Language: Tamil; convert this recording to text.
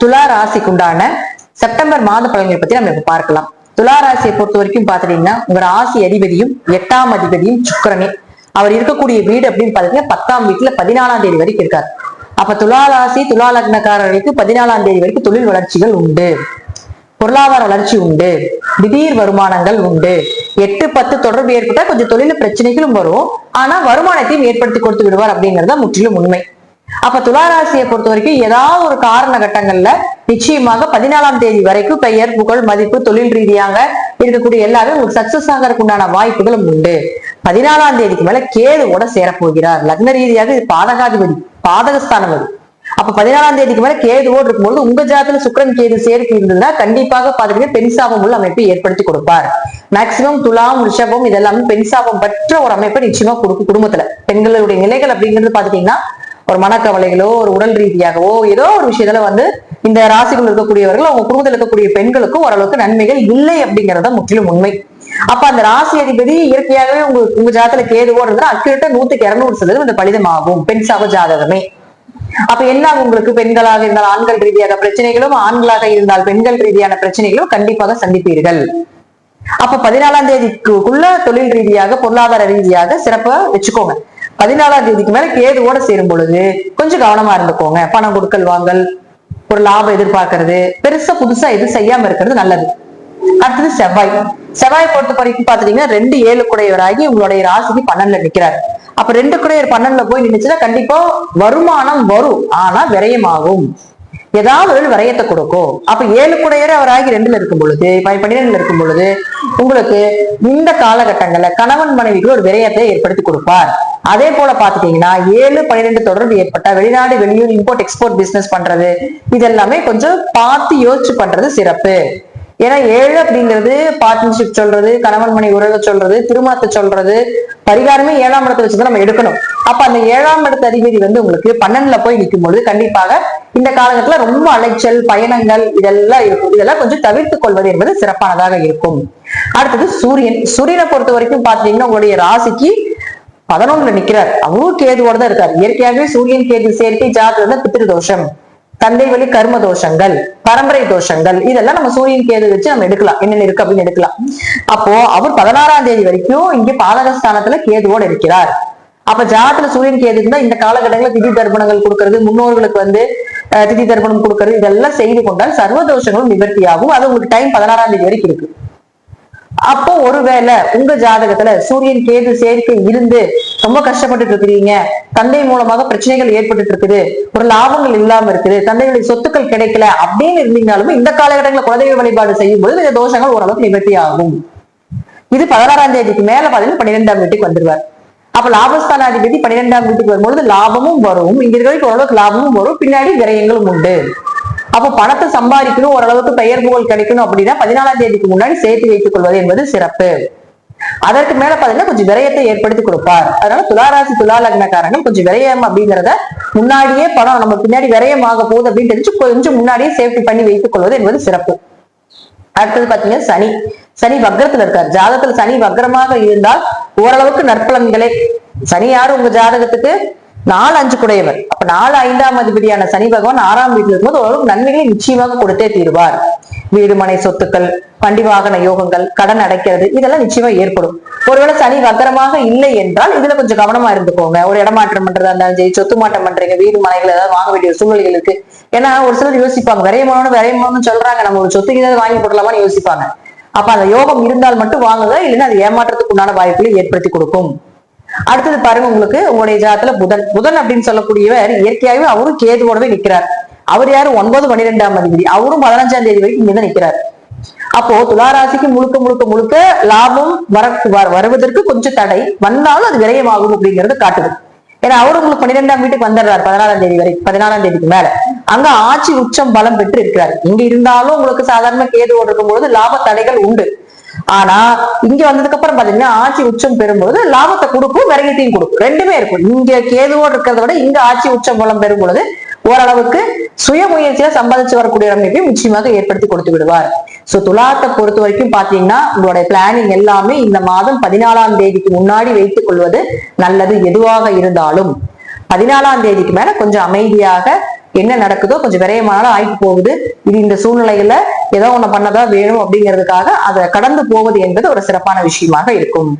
துலா ராசிக்குண்டான செப்டம்பர் மாத பலன்களை பத்தி நம்ம இப்ப பார்க்கலாம். துலா ராசியை பொறுத்த வரைக்கும் பாத்துட்டீங்கன்னா உங்க ராசி அதிபதியும் எட்டாம் அதிபதியும் சுக்கரனே. அவர் இருக்கக்கூடிய வீடு அப்படின்னு பாத்தீங்கன்னா பத்தாம் வீட்டுல பதினாலாம் தேதி வரைக்கும் இருக்காரு. அப்ப துலா ராசி துலா லக்னக்காரர்களுக்கு பதினாலாம் தேதி வரைக்கும் தொழில் வளர்ச்சிகள் உண்டு. பொருளாதார வளர்ச்சி உண்டு. திடீர் வருமானங்கள் உண்டு. எட்டு பத்து தொடர்பு ஏற்பட்டால் கொஞ்சம் தொழில பிரச்சனைகளும் வரும். ஆனா வருமானத்தையும் ஏற்படுத்தி கொடுத்து விடுவார் அப்படிங்கறத முற்றிலும் உண்மை. அப்ப துளாராசியை பொறுத்த வரைக்கும் ஏதாவது ஒரு காரண கட்டங்கள்ல நிச்சயமாக பதினாலாம் தேதி வரைக்கும் பெயர் புகழ் மதிப்பு தொழில் ரீதியாக இருக்கக்கூடிய எல்லாமே உங்களுக்கு சக்சஸ் ஆகிறதுக்கு உண்டான வாய்ப்புகளும் உண்டு. பதினாலாம் தேதிக்கு மேல கேதுவோட சேரப்போகிறார். லக்ன ரீதியாக இது பாதகாதிபதி பாதகஸ்தானம் அது. அப்ப பதினாலாம் தேதிக்கு மேல கேதுவோடு இருக்கும்போது உங்க ஜாதத்துல சுக்கிரன் கேது சேர்க்கை இருந்ததுன்னா கண்டிப்பாக பாத்தீங்கன்னா பெண் சாபம் உள்ள அமைப்பை ஏற்படுத்தி கொடுப்பார். மேக்சிமம் துலாம் ரிஷபம் இதெல்லாமே பெண் சாபம் பெற்ற ஒரு அமைப்பை நிச்சயமா கொடுக்கும் குடும்பத்துல. பெண்களுடைய நிலைகள் அப்படிங்கிறது பாத்துட்டீங்கன்னா ஒரு மனக்கவலைகளோ ஒரு உடல் ரீதியாகவோ ஏதோ ஒரு விஷயத்துல வந்து இந்த ராசிகள் இருக்கக்கூடியவர்கள் அவங்க குடும்பத்தில் இருக்கக்கூடிய பெண்களுக்கும் ஓரளவுக்கு நன்மைகள் இல்லை அப்படிங்கறத முற்றிலும் உண்மை. அப்ப அந்த ராசி அதிபதி இயற்கையாகவே உங்க உங்க ஜாதத்துல கேதுவோடு இருந்தா அக்கிட்ட நூத்துக்கு இருநூறு சதவீதம் இந்த பலிதமாகும். பெண் சாப ஜாதகமே. அப்ப என்ன ஆகும் உங்களுக்கு? பெண்களாக இருந்தால் ஆண்கள் ரீதியாக பிரச்சனைகளும் ஆண்களாக இருந்தால் பெண்கள் ரீதியான பிரச்சனைகளும் கண்டிப்பாக சந்திப்பீர்கள். அப்ப பதினாலாம் தேதிக்குள்ள தொழில் ரீதியாக பொருளாதார ரீதியாக சிறப்பா வச்சுக்கோங்க. பதினாலாம் தேதிக்கு மேல கேதுவோட சேரும் பொழுது கொஞ்சம் கவனமா இருந்துக்கோங்க. பணம் கொடுக்கல் வாங்கல் ஒரு லாபம் எதிர்பார்க்கறது. பெருசா புதுசா எதுவும் செய்யாம இருக்கிறது நல்லது. அடுத்தது செவ்வாய். செவ்வாய் பொறுத்த வரைக்கும் பாத்துட்டீங்கன்னா ரெண்டு ஏழு குடையவராகி உங்களுடைய ராசிக்கு பன்னெண்டுல நிக்கிறார். அப்ப ரெண்டு குடையர் பன்னெண்டுல போய் நின்னுச்சுன்னா கண்டிப்பா வருமானம் வரும். ஆனா விரயமாகும். ஏதாவது ஒரு விரயத்தை கொடுக்கும். அப்ப ஏழு குடையர் அவராகி ரெண்டுல இருக்கும் பொழுது பன்னிரெண்டுல இருக்கும் பொழுது உங்களுக்கு இந்த காலகட்டங்கள்ல கணவன் மனைவிக்கு ஒரு விரயத்தை ஏற்படுத்தி கொடுப்பார். அதே போல பாத்துட்டீங்கன்னா ஏழு பன்னிரெண்டு தொடர்பு ஏற்பட்ட வெளிநாடு வெளியூர் இம்போர்ட் எக்ஸ்போர்ட் பிசினஸ் பண்றது இதெல்லாமே கொஞ்சம் பார்த்து யோசிச்சு பண்றது சிறப்பு. ஏன்னா ஏழு அப்படிங்கிறது பார்ட்னர்ஷிப் சொல்றது கணவன் மணி உறவை சொல்றது திருமணத்தை சொல்றது பரிகாரமே ஏழாம் இடத்தை வச்சுதான் நம்ம எடுக்கணும். அப்ப அந்த ஏழாம் இடத்த அதிபதி வந்து உங்களுக்கு பன்னெண்டுல போய் நிற்கும் பொழுது கண்டிப்பாக இந்த காலகட்டத்தில் ரொம்ப அலைச்சல் பயணங்கள் இதெல்லாம் இருக்கும். இதெல்லாம் கொஞ்சம் தவிர்த்து கொள்வது என்பது சிறப்பானதாக இருக்கும். அடுத்தது சூரியன். சூரியனை பொறுத்த வரைக்கும் பாத்தீங்கன்னா உங்களுடைய ராசிக்கு பதினொன்றுல நிக்கிறார். அவரும் கேதுவோட தான் இருக்கார். இயற்கையாகவே சூரியன் கேது சேர்க்கை ஜாதகம் பித்திரு தோஷம். தந்தை வழி கர்ம தோஷங்கள் பரம்பரை தோஷங்கள். இதெல்லாம் நம்ம சூரியன் கேது வச்சு நம்ம எடுக்கலாம். என்னென்ன இருக்கு அப்படின்னு எடுக்கலாம். அப்போ அவர் பதினாறாம் தேதி வரைக்கும் இங்க பாதகஸ்தானத்துல கேதுவோட இருக்கிறார். அப்ப ஜாதத்துல சூரியன் கேது இருந்தா இந்த காலகட்டங்களில் திதி தர்ப்பணங்கள் கொடுக்கறது முன்னோர்களுக்கு வந்து திதி தர்ப்பணம் கொடுக்கறது. இதெல்லாம் செய்து கொண்டால் சர்வ தோஷங்களும் நிவர்த்தியாகும். அது உங்களுக்கு டைம் பதினாறாம் தேதி வரைக்கும் இருக்கு. அப்போ ஒருவேளை உங்க ஜாதகத்துல சூரியன் கேது சேர்க்கை இருந்து ரொம்ப கஷ்டப்பட்டுட்டு இருக்கிறீங்க. தந்தை மூலமாக பிரச்சனைகள் ஏற்பட்டுட்டு இருக்குது. ஒரு லாபங்கள் இல்லாம இருக்குது. தந்தையுடைய சொத்துக்கள் கிடைக்கல அப்படின்னு இருந்தீங்கனாலுமே இந்த காலகட்டங்களில் குலதெய்வ வழிபாடு செய்யும் பொழுது இந்த தோஷங்கள் ஓரளவுக்கு நிவர்த்தி ஆகும் இது பதினாறாம் தேதிக்கு மேல பாத்தீங்கன்னா பன்னிரெண்டாம் வீட்டுக்கு வந்துருவார். அப்ப லாபஸ்தானாதிபதி பன்னிரெண்டாம் வீட்டுக்கு வரும்பொழுது லாபமும் வரும். இங்க இருக்கிற ஓரளவுக்கு லாபமும் வரும். பின்னாடி விரயங்களும் உண்டு. அப்ப பணத்தை சம்பாதிக்கணும் ஓரளவுக்கு பெயர் புகழ் கிடைக்கணும் அப்படின்னா பதினாலாம் தேதிக்கு முன்னாடி சேர்த்து வைத்துக் கொள்வது என்பது சிறப்பு. அதற்கு மேல பாத்தீங்கன்னா கொஞ்சம் விரயத்தை ஏற்படுத்தி கொடுப்பார். அதனால துளாராசி துலா லக்னக்காரங்கள் கொஞ்சம் விரயம் அப்படிங்கிறத முன்னாடியே பணம் நம்ம பின்னாடி விரயம் ஆக போகுது அப்படின்னு தெரிஞ்சு கொஞ்சம் முன்னாடியே சேஃப்டி பண்ணி வைத்துக் கொள்வது என்பது சிறப்பு. அடுத்தது பாத்தீங்கன்னா சனி. சனி வக்ரத்துல இருக்கார். ஜாதகத்துல சனி வக்ரமாக இருந்தால் ஓரளவுக்கு நற்பலன்களே. சனி யாரு உங்க ஜாதகத்துக்கு நாலு அஞ்சு குடையவர். அப்ப நாலு ஐந்தாம் அதிபதியான சனி பகவான் ஆறாம் வீட்டுல இருக்கும்போது ஓரளவுக்கு நன்மைகளை நிச்சயமாக கொடுத்தே தீருவார். வீடு மனை சொத்துக்கள் வண்டி வாகன யோகங்கள் கடன் அடைக்கிறது இதெல்லாம் நிச்சயமா ஏற்படும். ஒருவேளை சனி வக்கரமாக இல்லை என்றால் இதுல கொஞ்சம் கவனமா இருந்துக்கோங்க. ஒரு இடமாற்றம் பண்றதா இருந்தாலும் சரி சொத்து மாற்றம் பண்றீங்க வீடு மனைகள் ஏதாவது வாங்க வேண்டிய சூழ்நிலைகள் இருக்கு. ஏன்னா ஒரு சிலர் யோசிப்பாங்க விரையமானு விரையமானு சொல்றாங்க நம்ம ஒரு சொத்துக்கு ஏதாவது வாங்கி போடலாமான்னு யோசிப்பாங்க. அப்ப அந்த யோகம் இருந்தால் மட்டும் வாங்குங்க இல்லைன்னா அது ஏமாற்றத்துக்கு உண்டான வாய்ப்புகளை ஏற்படுத்தி கொடுக்கும். அடுத்தது பாருங்க உங்களுக்கு உங்களுடைய ஜாதத்துல புதன். புதன் அப்படின்னு சொல்லக்கூடியவர் இயற்கையாகவே அவரும் கேதுவோடவே நிக்கிறார் அவர் யாரு? ஒன்பது பன்னிரெண்டாம் அதிபதி. அவரும் பதினஞ்சாம் தேதி வரைக்கும் இங்கதான் நிக்கிறார் அப்போ துளாராசிக்கு முழுக்க முழுக்க முழுக்க லாபம் வர வ- வருவதற்கு கொஞ்சம் தடை. வந்தாலும் அது விரயமாகும் அப்படிங்கறது காட்டுது. ஏன்னா அவரு உங்களுக்கு பன்னிரெண்டாம் வீட்டுக்கு வந்துடுறாரு பதினாலாம் தேதி வரை பதினாலாம் தேதிக்கு மேல. அங்க ஆட்சி உச்சம் பலம் பெற்று இருக்கிறார் இங்க இருந்தாலும் உங்களுக்கு சாதாரண கேதுவோடு இருக்கும்பொழுது லாப தடைகள் உண்டு. ஆனா இங்க வந்ததுக்கு அப்புறம் பாத்தீங்கன்னா ஆட்சி உச்சம் பெறும்போது லாபத்தை கொடுக்கும் விரயத்தையும் கொடுக்கும் ரெண்டுமே இருக்கும். இங்க கேதுவோடு இருக்கிறத விட இங்க ஆட்சி உச்சம் பலம் பெறும் பொழுது ஓரளவுக்கு சுய முயற்சியில சம்பாதிச்சு வரக்கூடிய அமைப்பையும் நிச்சயமாக ஏற்படுத்தி கொடுத்து விடுவார். சோ துலாத்தை பொறுத்த வரைக்கும் பாத்தீங்கன்னா உங்களுடைய பிளானிங் எல்லாமே இந்த மாதம் பதினாலாம் தேதிக்கு முன்னாடி வைத்துக் கொள்வது நல்லது எதுவாக இருந்தாலும். பதினாலாம் தேதிக்கு மேல கொஞ்சம் அமைதியாக என்ன நடக்குதோ கொஞ்சம் விரயமானாலும் ஆயிட்டு போகுது. இது இந்த சூழ்நிலையில ஏதோ ஒண்ணு பண்ணதான் வேணும் அப்படிங்கிறதுக்காக அதை கடந்து போவது என்பது ஒரு சிறப்பான விஷயமாக இருக்கும்.